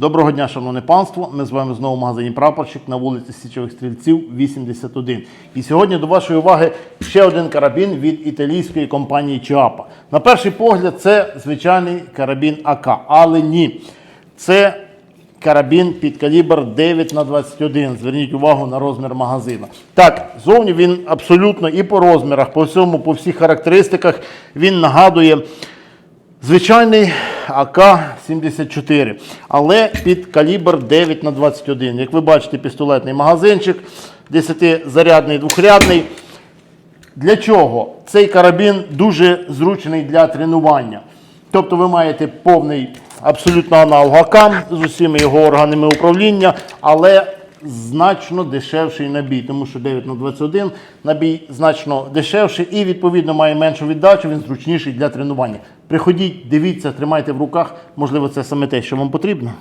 Доброго дня, шановне панство. Ми з вами знову в магазині Прапорщик на вулиці Січових Стрільців, 81. І сьогодні до вашої уваги ще один карабін від італійської компанії Чиапа. На перший погляд, це звичайний карабін АК, але ні. Це карабін під калібр 9 на 21. Зверніть увагу на розмір магазина. Так, зовні він абсолютно і по розмірах, по всьому, по всіх характеристиках він нагадує Звичайний АК-74, але під калібр 9 на 21. Як ви бачите, пістолетний магазинчик, 10-зарядний двохрядний. Для чого? Цей карабін дуже зручний для тренування. Тобто ви маєте повний абсолютно аналог АК з усіма його органами управління, але значно дешевший набій, тому що 9 на 21 набій значно дешевший і відповідно має меншу віддачу, він зручніший для тренування. Приходіть, дивіться, тримайте в руках, можливо, це саме те, що вам потрібно.